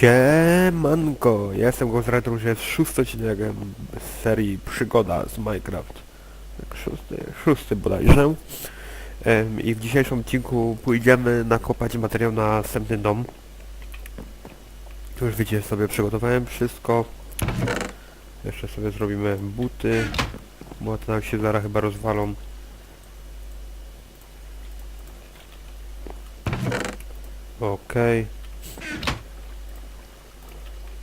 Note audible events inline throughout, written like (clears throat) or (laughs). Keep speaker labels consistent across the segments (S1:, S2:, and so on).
S1: Siemanko, ja jestem Rider, już jest szósty odcinek z serii Przygoda z Minecraft. Tak, szósty, szósty bodajże. Em, I w dzisiejszym odcinku pójdziemy nakopać materiał na następny dom. Już widzicie sobie, przygotowałem wszystko. Jeszcze sobie zrobimy buty, bo to nam się zaraz chyba rozwalą. Okej.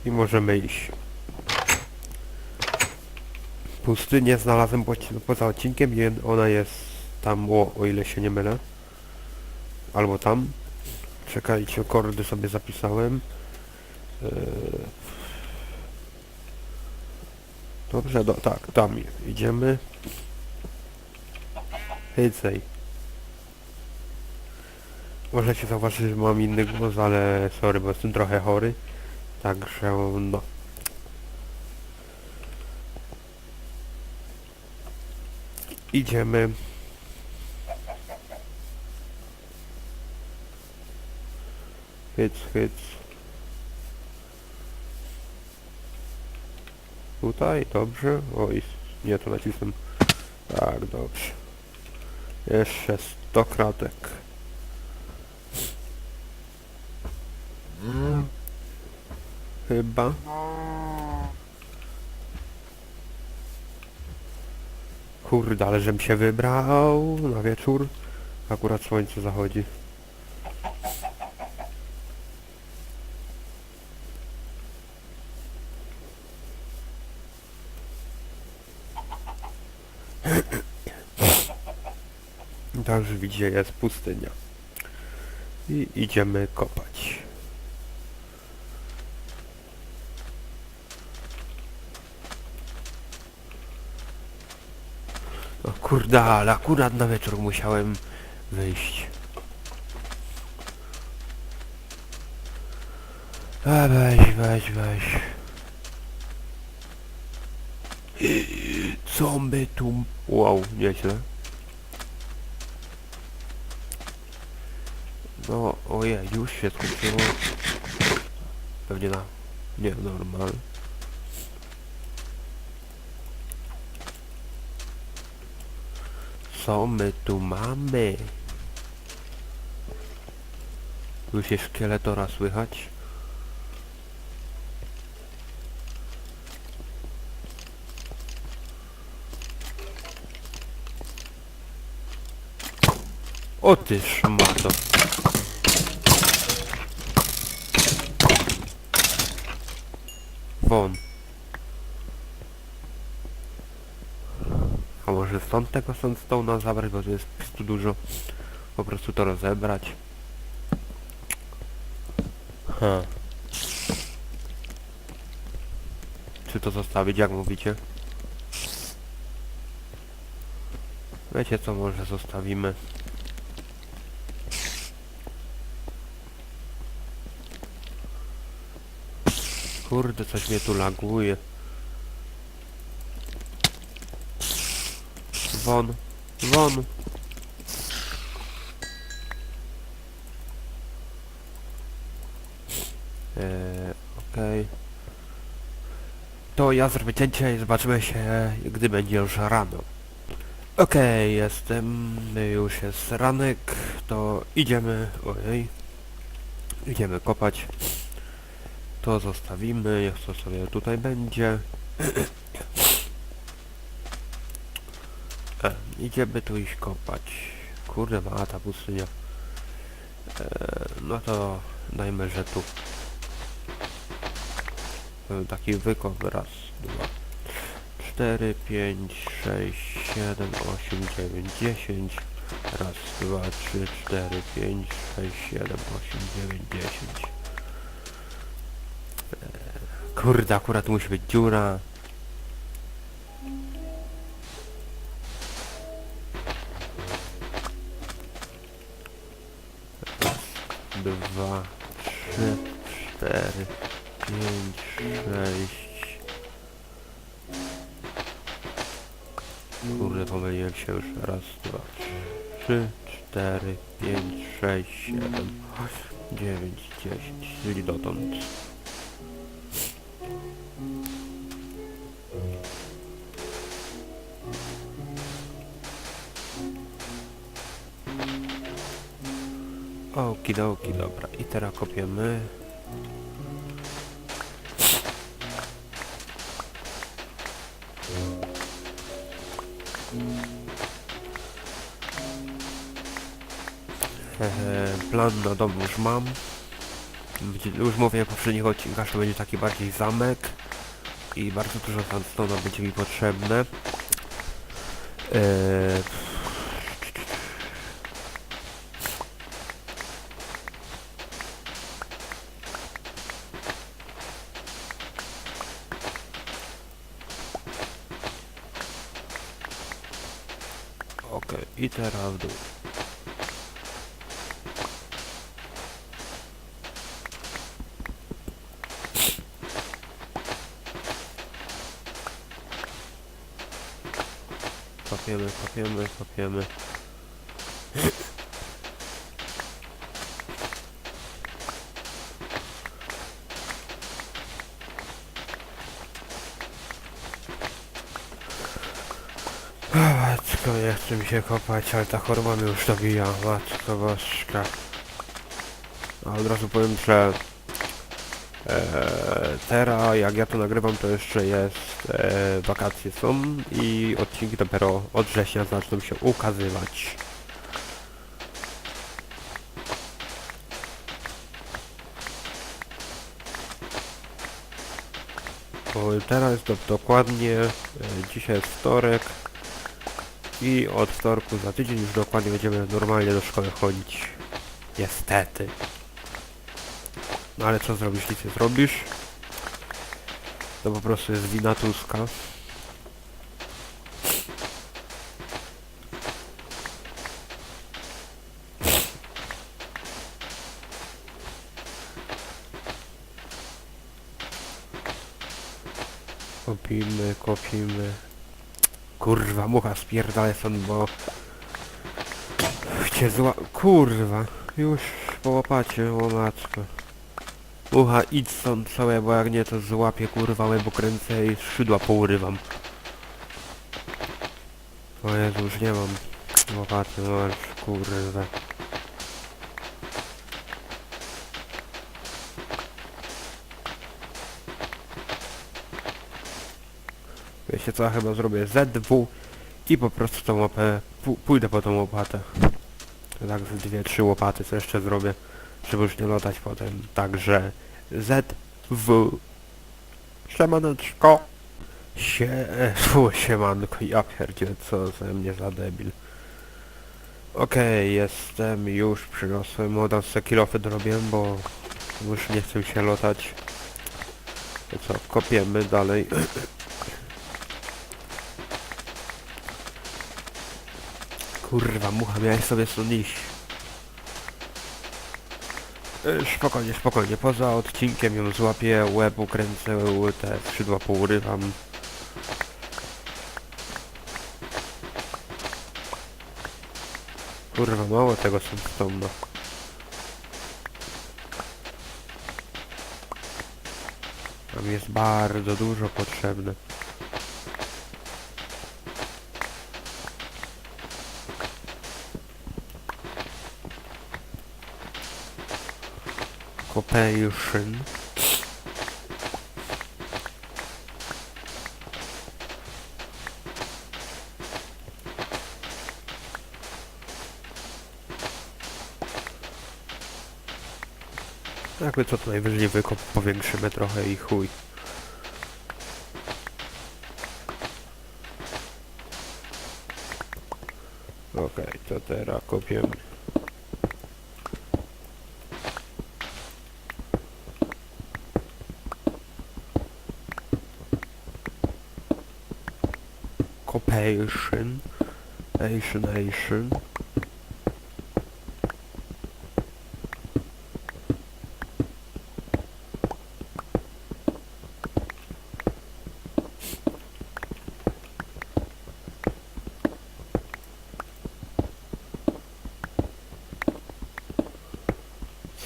S1: I możemy iść. Pustynię znalazłem po, poza odcinkiem i ona jest tam, o, o ile się nie mylę. Albo tam. Czekajcie, kordy sobie zapisałem. Eee. Dobrze, do, tak, tam idziemy. Hycej. Możecie zauważyć, że mam inny głos, ale sorry, bo jestem trochę chory. Także no. Idziemy. Hyc, hyc. Tutaj, dobrze. Oj, nie, to nacisnę. Tak, dobrze. Jeszcze 100 kratek. Chyba. Kurde, ale żebym się wybrał na wieczór. Akurat słońce zachodzi. Także widzicie, jest pustynia. I idziemy kopać. O kurde, ale akurat na wieczór musiałem wyjść. A weź, weź, weź. Co my tu... Wow, nieźle. No, ojej, już się skończyło. Pewnie na... Nie, normal. Co my tu mamy? Tu się szkieletora słychać? O ty szmato. Won. A może stąd tego sandstone'a zabrać, bo tu jest tu dużo. Po prostu to rozebrać. Ha. Czy to zostawić, jak mówicie? Wiecie co, może zostawimy. Kurde, coś mnie tu laguje. Won. Won. Eee, okej. To ja zrobię cięcie i zobaczymy się, gdy będzie już rano. Okej, jestem, już jest ranek, to idziemy, ojej, idziemy kopać. To zostawimy, niech to sobie tutaj będzie. (clears throat) E, idziemy tu iść kopać. Kurde ma ta pustynia. E, no to dajmy, że tu. E, Taki wykop. Raz, dwa, cztery, pięć, sześć, siedem, osiem, dziewięć, dziesięć. Raz, dwa, trzy, cztery, pięć, sześć, siedem, osiem, dziewięć, dziesięć. Kurde, akurat musi być dziura. Dwa, trzy, cztery, pięć, sześć. Kurde, pomyliłem się już. Raz, dwa, trzy, cztery, pięć, sześć, siedem, osiem, dziewięć, dziesięć, czyli dotąd. Okidoki, dobra. I teraz kopiemy. Plan na dom już mam. Już mówię w poprzednich odcinkach, że będzie taki bardziej zamek. I bardzo dużo sandstone'a będzie mi potrzebne. Eee, teraz w dół. Kopiemy, kopiemy, kopiemy. Matko, nie chce mi się kopać, ale ta choroba mnie już dobija. Matko bożka. A od razu powiem, że e, teraz jak ja to nagrywam, to jeszcze jest e, wakacje są i odcinki dopiero od września zaczną się ukazywać. Bo teraz jest do, dokładnie, e, dzisiaj jest wtorek i od wtorku za tydzień już dokładnie będziemy normalnie do szkoły chodzić. Niestety. No ale co zrobisz, nic nie zrobisz. To po prostu jest wina Tuska. Kopimy, kopimy. Kurwa, mucha spierdalaj stąd, bo... Chcie zła... Kurwa, już po łopacie, o matko. Mucha, idź stąd całe, bo jak nie to złapię kurwa łeb kręcę i szydła pourywam. O Jezu, już nie mam łopaty, no już kurwa. Wiecie co, chyba zrobię ZW i po prostu tą łapę, pójdę po tą łopatę. Tak z dwie, trzy łopaty co jeszcze zrobię, żeby już nie lotać potem. Także ZW. Siemaneczko. Sie... (laughs) Fu, siemanko, ja pierdzie, co ze mnie za debil. Okej, jestem już, przyniosłem, od razu kilofy dorobiłem, bo już nie chcę się lotać. Co, kopiemy dalej. (clears throat) Kurwa, mucha, miałeś sobie stąd iść. E, Spokojnie, spokojnie, poza odcinkiem ją złapię, łeb ukręcę, te skrzydła pourywam. Kurwa, mało tego sandstone'a. Tam jest bardzo dużo potrzebne. Copation. Jakby co to najwyżej wykop powiększymy trochę i chuj. Okej, to teraz kopiemy. Copation. Asian Asian.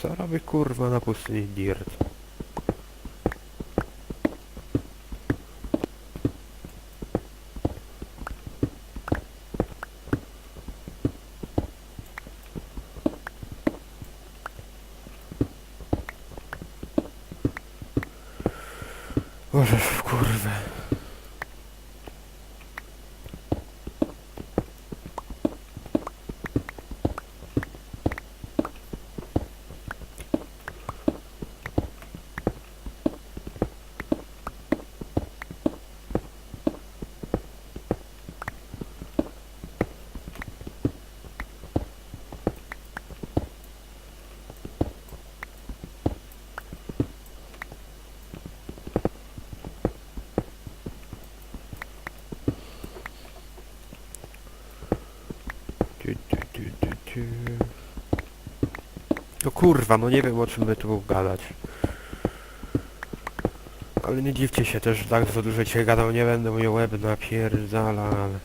S1: Co robi kurwa na pustyni Dirt? Kurwa, no nie wiem o czym by tu gadać. Ale nie dziwcie się też, tak za dużo cię gadał, nie będę mnie łeb napierdala, ale...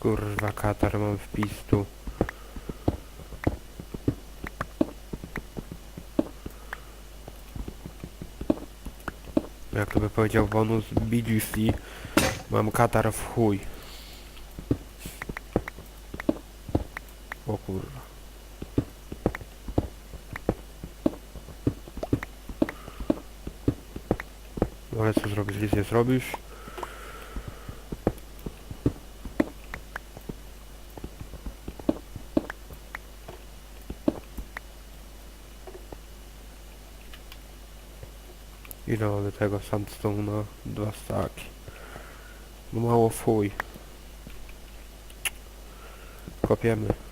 S1: Kurwa, katar mam w pistu. Jak to by powiedział bonus BGC, mam katar w chuj. O kurwa. No ale co zrobisz, nic nie zrobisz. Ile mamy tego sandstone'a? Dwa staki. No mało fuj. Kopiemy.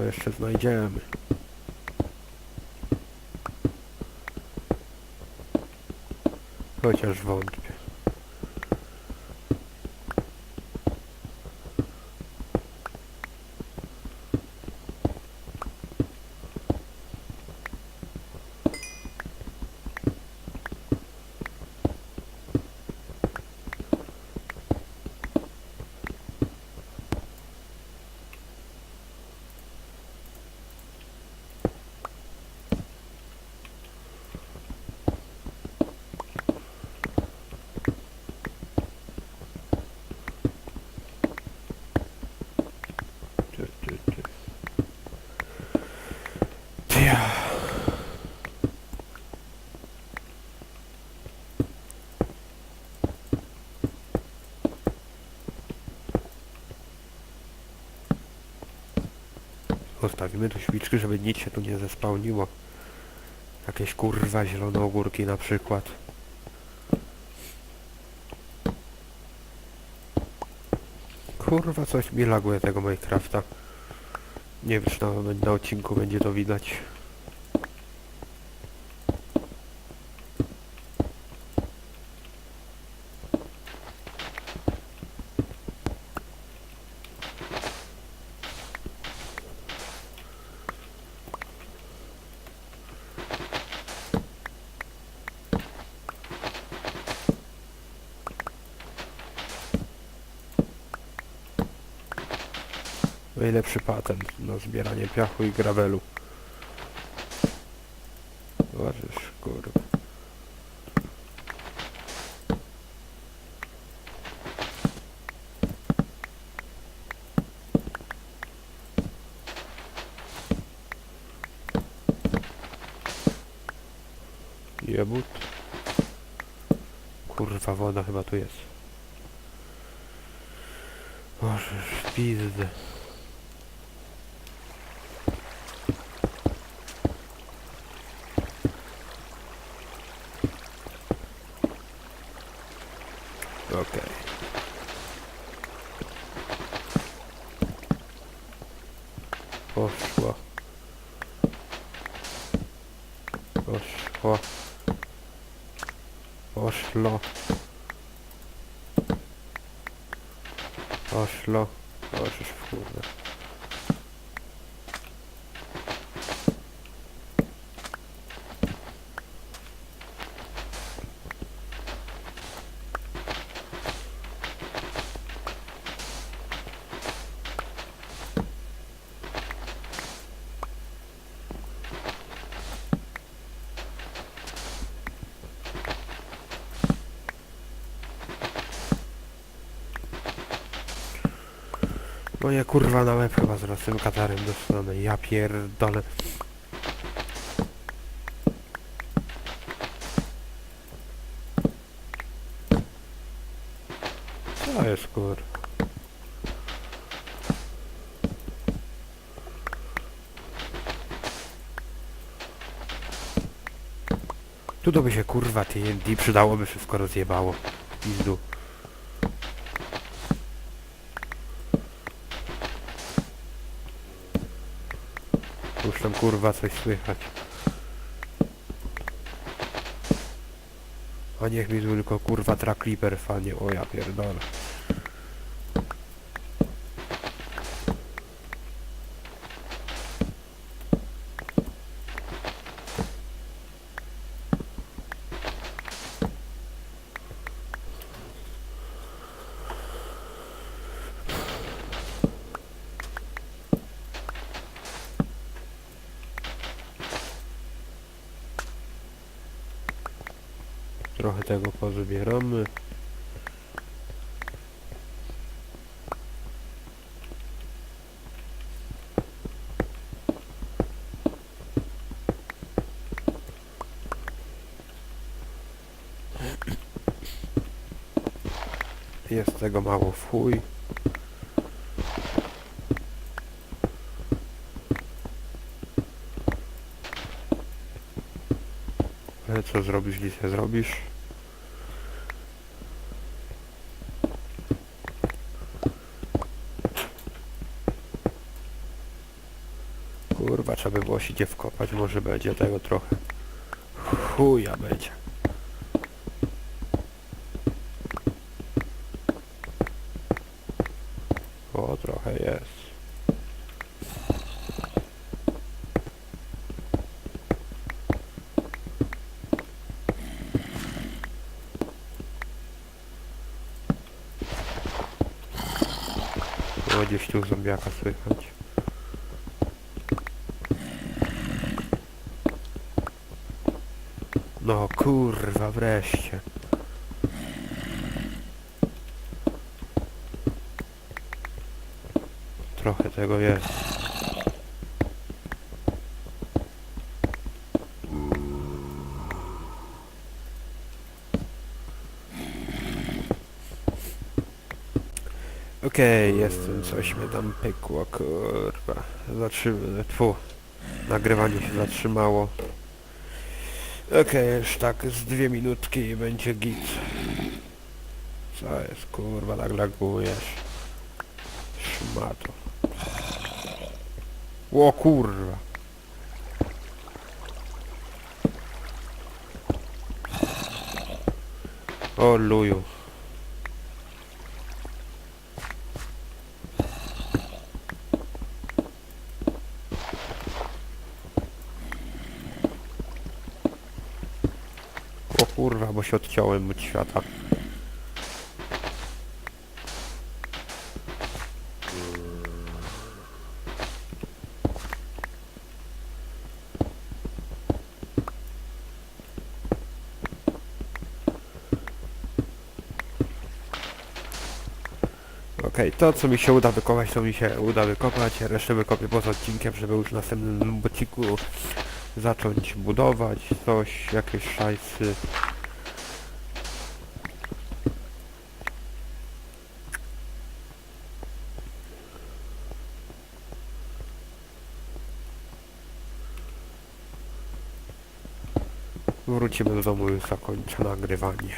S1: Tutaj jeszcze znajdziemy. Chociaż wątpię. Ty, ty, ty. Ty ja. Zostawimy tu świczki, żeby nic się tu nie zespałniło. Jakieś kurwa zielone ogórki na przykład. Kurwa, coś mi laguje tego Minecrafta. Nie wiem, czy na, na odcinku będzie to widać. Zbieranie piachu i gravelu. Zobaczysz, kurwa. Jebut. Kurwa, woda chyba tu jest. Możesz, pizdy. Okej. Poszło. Możesz w kurde. Nie kurwa na łeb chyba zaraz tym katarem dostanę. Ja pierdolę. Co jest kur... Tu to by się kurwa TNT przydałoby wszystko rozjebało. Pizdu. Tam kurwa coś słychać. A niech mi tylko kurwa track Reaper fanie, o ja pierdolę. Trochę tego pozbieramy. Jest tego mało w chuj. Co zrobisz, dzisiaj zrobisz? Kurwa, trzeba by było się wkopać, może będzie tego trochę. Chuja będzie. O, trochę jest. O, gdzieś tu zombiaka słychać. No kurwa, wreszcie. Trochę tego jest. Okej, jestem, coś mnie tam pykło, kurwa. Zatrzymałem, tfu. Nagrywanie się zatrzymało. Okej, już tak z dwie minutki i będzie git. Co jest, kurwa, tak lagujesz? Szmato. O kurwa. O luju. Kurwa, bo się odciąłem od świata. Okej, to co mi się uda wykopać, to mi się uda wykopać, resztę wykopię poza odcinkiem, żeby już w następnym odcinku zacząć budować coś, jakieś szajsy. Wrócimy do domu zakończę nagrywanie.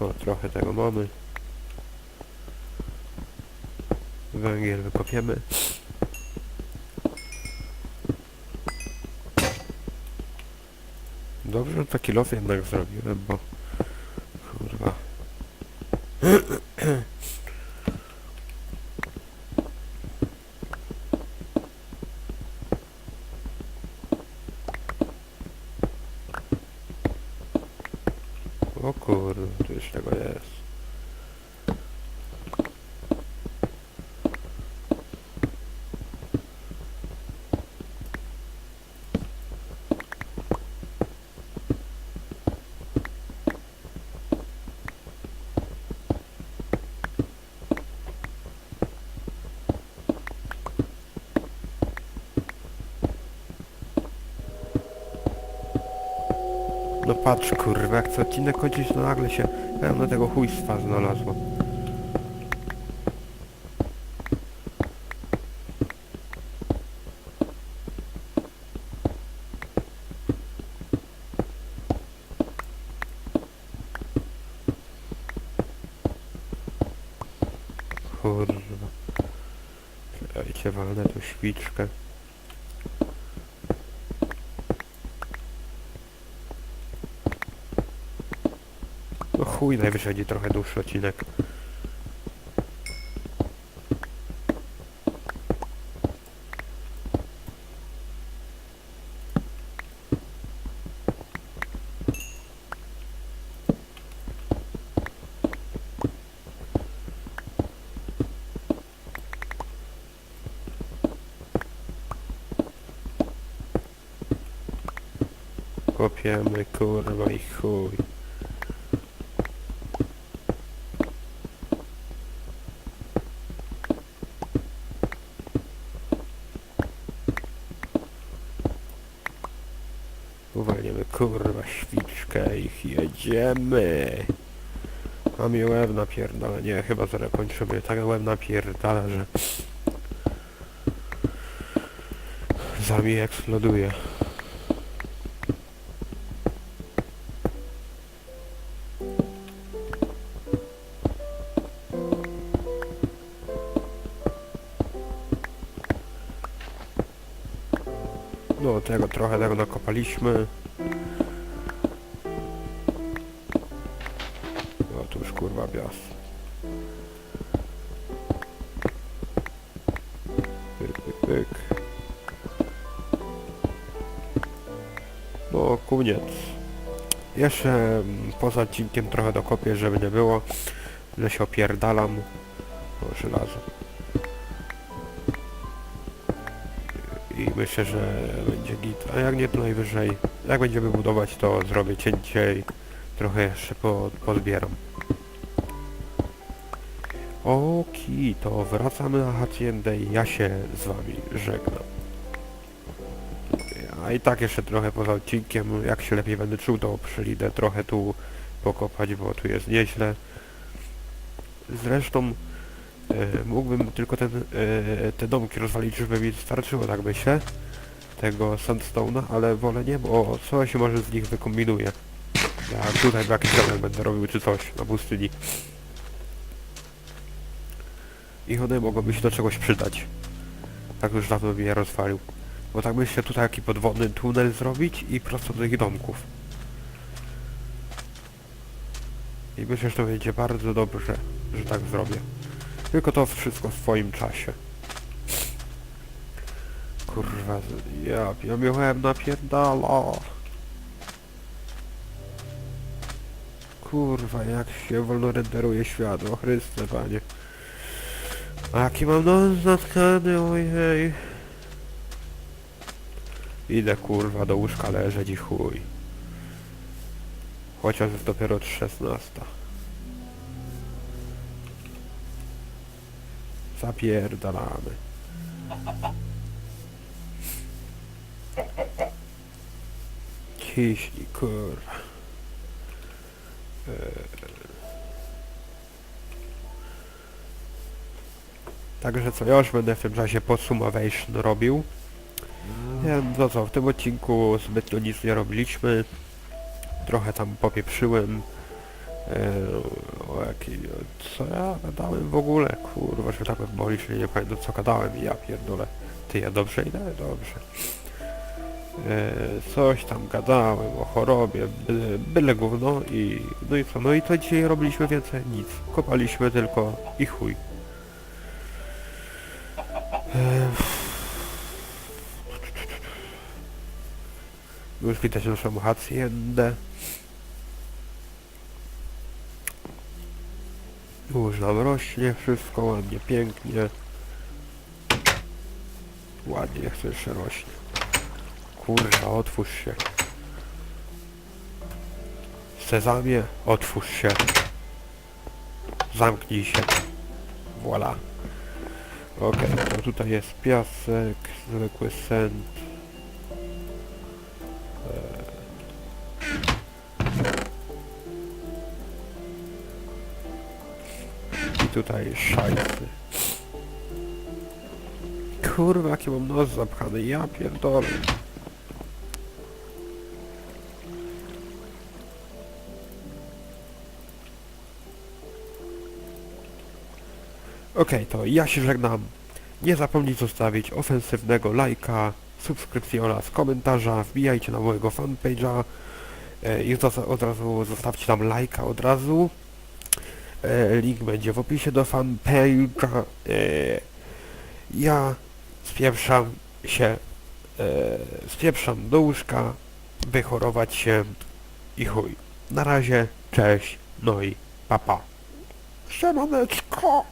S1: O, trochę tego mamy. Wykopiemy. Dobrze, że taki los jednak zrobiłem, bo... Kurwa. O kurde, tu już tego jest. No patrz kurwa, jak co odcinek kończyć, to nagle się pełno tego chujstwa znalazło. Kurwa. Czekajcie, walnę tu świczkę. Chuj, najwyżej będzie trochę dłuższy odcinek. Kopiemy, kurwa i chuj. Uwalniamy kurwa świczkę i jedziemy. A mi łeb napierdala. Nie, chyba zaraz kończymy. Tak łeb napierdala, że... Za mi eksploduje. No tego trochę tego nakopaliśmy. Pyk, pyk, pyk. No koniec. Jeszcze mm, poza odcinkiem trochę dokopię, żeby nie było, że się opierdalam. O żelazo. i myślę, że będzie git. A jak nie, to najwyżej, jak będziemy budować, to zrobię cięcie i trochę jeszcze po, pozbieram. Oki, to wracamy na haciendę i ja się z wami żegnam. A i tak jeszcze trochę poza odcinkiem, jak się lepiej będę czuł, to przyjdę trochę tu pokopać, bo tu jest nieźle. Zresztą E, mógłbym tylko ten, e, te domki rozwalić, żeby mi starczyło, tak myślę. Tego sandstone'a, ale wolę nie, bo co się może z nich wykombinuje. Ja tutaj jakiś domek będę robił czy coś na pustyni. I one mogą się do czegoś przydać. Tak już dawno je rozwalił. Bo tak myślę tutaj taki podwodny tunel zrobić i prosto do tych domków. I myślę, że to będzie bardzo dobrze, że tak zrobię. Tylko to wszystko w swoim czasie. Kurwa, ja, ja miałem napierdala. Kurwa, jak się wolno renderuje światło, Chryste panie. A jaki mam nos zatkany, ojej. Idę kurwa do łóżka leżeć i chuj. Chociaż jest dopiero 16. Zapierdalamy. Ciśnij, kurwa. Eee. Także co, ja już będę w tym czasie podsumowation robił. Nie wiem, no co, w tym odcinku zbytnio nic nie robiliśmy. Trochę tam popieprzyłem. Eee, o jaki, co ja gadałem w ogóle, kurwa, że tak boli, że nie pamiętam co gadałem i ja pierdolę. Ty, ja dobrze idę? Dobrze. Eee, coś tam gadałem o chorobie, byle, byle gówno i no i co, no i to dzisiaj robiliśmy więcej? Nic. Kopaliśmy tylko i chuj. Już widać naszą haciendę. Już nam rośnie wszystko ładnie, pięknie. Ładnie, jak to jeszcze rośnie. Kurwa, otwórz się. Sezamie, otwórz się. Zamknij się. Voila. Okej, to tutaj jest piasek, zwykły sent. Tutaj szajsy. Kurwa, jaki mam nos zapchany, ja pierdolę. Okej, to ja się żegnam. Nie zapomnij zostawić ofensywnego lajka, subskrypcji oraz komentarza. Wbijajcie na mojego fanpage'a e, i od razu zostawcie tam lajka od razu. E, link będzie w opisie do fanpage'a. E, ja spieprzam się, e, spieprzam do łóżka, wychorować się i chuj. Na razie, cześć, no i papa. Siemaneczko!